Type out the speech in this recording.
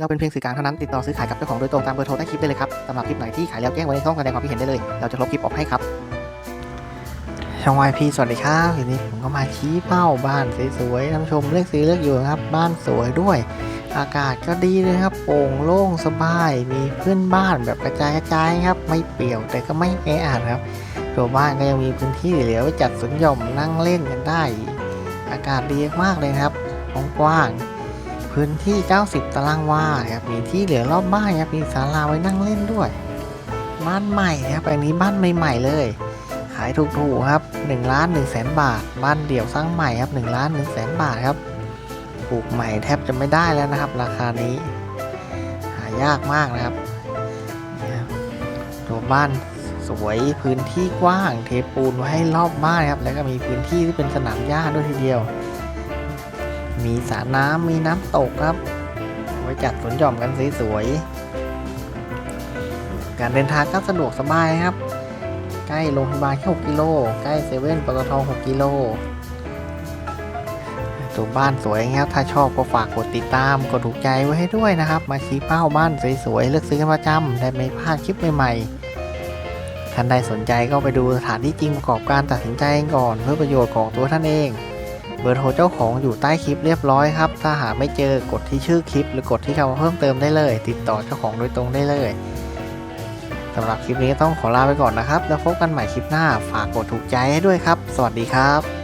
เราเป็นเพียงสื่อกลางเท่านั้นติดต่อซื้อขายกับเจ้าของโดยตรงตามเบอร์โทรใต้คลิปได้เลยครับสำหรับคลิปไหนที่ขายแล้วแจ้งไว้ในช่องแสดงความคิดเห็นได้เลย เราจะลบคลิปออกให้ครับ ช่องวายพีสวัสดีครับทีนี้ผมก็มาชี้เป้าบ้านสวยๆท่านผู้ชมเลือกซื้อเลือกอยู่นะครับ บ้านสวยด้วย อากาศก็ดีเลยครับโปร่งโล่งสบาย มีเพื่อนบ้านแบบกระจายกระจายครับ ไม่เปี่ยวแต่ก็ไม่แออัดครับตัวบ้านก็ยังมีพื้นที่เหลือไว้จัดสวนหย่อมนั่งเล่นกันได้ อากาศดีมากเลยครับกว้าง พื้นที่ 90 ตารางวาครับมีที่เหลือรอบบ้านครับมีศาลาไว้นั่งเล่นด้วย บ้านใหม่ครับอันนี้บ้านใหม่ๆเลย ขายถูกๆครับ1ล้าน1แสนบาท บ้านเดี่ยวสร้างใหม่ครับ1ล้าน1แสนบาทครับปลูกใหม่แทบจะไม่ได้แล้วนะครับ ราคานี้ หายากมากนะครับนี่ครับตัวบ้านสวยพื้นที่กว้าง เทปูนไว้ให้รอบบ้านครับแล้วก็มีพื้นที่ที่เป็นสนามหญ้าด้วยทีเดียว มีสระน้ำมีน้ำตกครับ ไว้จัดสวนหย่อมกันสวยๆการเดินทางก็สะดวกสบายครับ ใกล้โรงพยาบาลแค่6กิโล ใกล้เซเว่นปตท6กิโลตัวบ้านสวยครับ ถ้าชอบก็ฝากกดติดตาม กดถูกใจไว้ให้ด้วยนะครับ มาชี้เป้าบ้านสวยๆ เลือกซื้อกันประจำได้ไม่พลาดคลิปใหม่ๆ ท่านใดสนใจก็ไปดูสถานที่จริงประกอบการตัดสินใจก่อน เพื่อประโยชน์ของตัวท่านเอง เบอร์โทรเจ้าของอยู่ใต้คลิปเรียบร้อยครับ ถ้าหาไม่เจอกดที่ชื่อคลิป หรือกดที่คำว่าเพิ่มเติมได้เลย ติดต่อเจ้าของโดยตรงได้เลยสำหรับคลิปนี้ต้องขอลาไปก่อนนะครับ แล้วพบกันใหม่คลิปหน้า ฝากกดถูกใจให้ด้วยครับ สวัสดีครับ